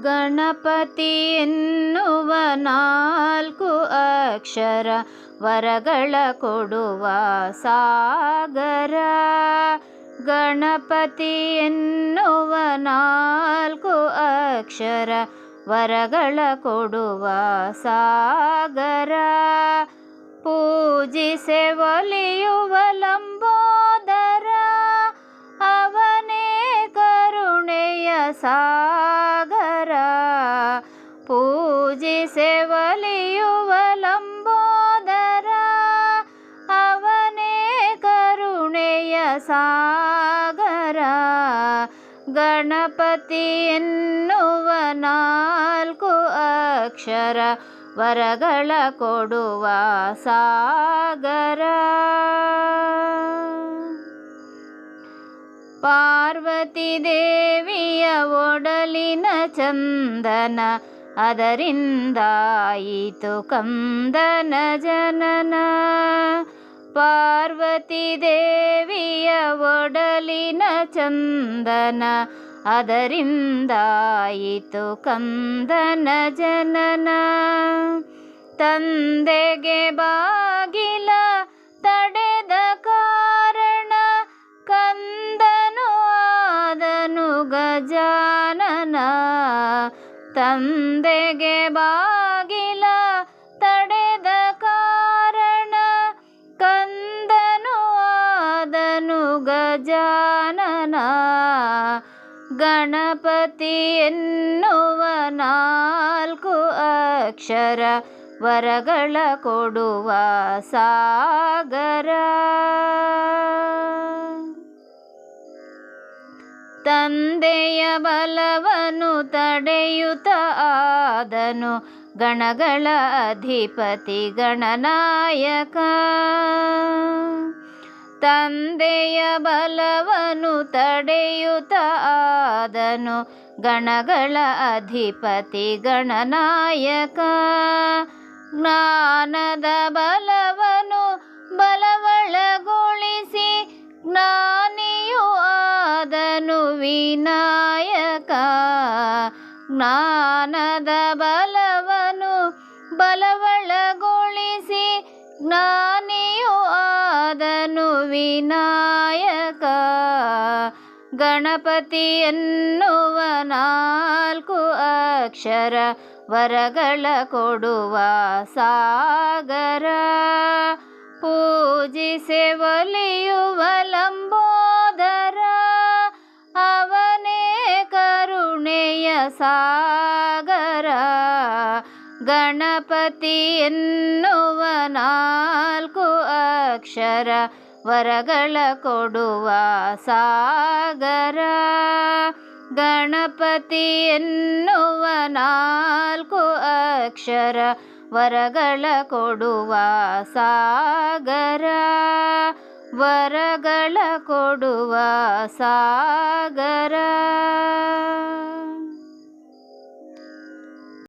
ಗಣಪತಿ ಎನ್ನುವ ನಾಲ್ಕು ಅಕ್ಷರ ವರಗಳ ಕೊಡುವ ಸಾಗರ. ಗಣಪತಿ ಎನ್ನುವ ನಾಲ್ಕು ಅಕ್ಷರ ವರಗಳ ಕೊಡುವ ಸಾಗರ. ಪೂಜಿಸೆ ಒಲಿಯುವ ಲಂಬೋದರ, ಅವನೇ ಕರುಣೆಯ ಸಾಗರ ಪೂಜಿಸೆ ಒಲಿಯುವ ಲಂಬೋದರ ಅವನೇ ಕರುಣೆಯ ಸಾಗರ. ಗಣಪತಿ ಎನ್ನುವ ನಾಲ್ಕು ಅಕ್ಷರ ವರಗಳ ಕೊಡುವ ಸಾಗರ. ಪಾರ್ವತಿ ದೇವಿಯ ಒಡಲಿನ ಚಂದನ ಅದರಿಂದಾಯಿತು ಕಂದನ ಜನನ. ಪಾರ್ವತಿ ದೇವಿಯ ಒಡಲಿನ ಚಂದನ. ಅದರಿಂದಾಯಿತು ಕಂದನ ಜನನ. ತಂದೆಗೆ ಬಾಗಿಲ ತಂದೆಗೆ ಬಾಗಿಲ ತಡೆದ ಕಾರಣ ಕಂದನು ಆದನು ಗಜಾನನ. ಗಣಪತಿ ಎನ್ನುವ ನಾಲ್ಕು ಅಕ್ಷರ ವರಗಳ ಕೊಡುವ ಸಾಗರ. ತಂದೆಯ ಬಲವನು ತಡೆಯುತ್ತ ಆದನು ಗಣಗಳ ಅಧಿಪತಿ ಗಣನಾಯಕ. ತಂದೆಯ ಬಲವನು ತಡೆಯುತ್ತ ಆದನು ಗಣಗಳ ಅಧಿಪತಿ ಗಣನಾಯಕ. ಜ್ಞಾನದ ಬಲವನು ವಿನಾಯಕ, ಜ್ಞಾನದ ಬಲವನು ಬಲವಳಗೊಳಿಸಿ ಜ್ಞಾನಿಯು ಆದನು ವಿನಾಯಕ. ಗಣಪತಿಯನ್ನುವ ನಾಲ್ಕು ಅಕ್ಷರ ವರಗಳ ಕೊಡುವ ಸಾಗರ. ಪೂಜಿಸೆ ಒಲಿಯುವ ಸಾಗರ ಗಣಪತಿ ಎನ್ನುವ ನಾಲ್ಕು ಅಕ್ಷರ ವರಗಳ ಕೊಡುವ ಸಾಗರ ಗಣಪತಿ ಎನ್ನುವ ನಾಲ್ಕು ಅಕ್ಷರ ವರಗಳ ಕೊಡುವ ಸಾಗರ ವರಗಳ ಕೊಡುವ ಸಾಗರ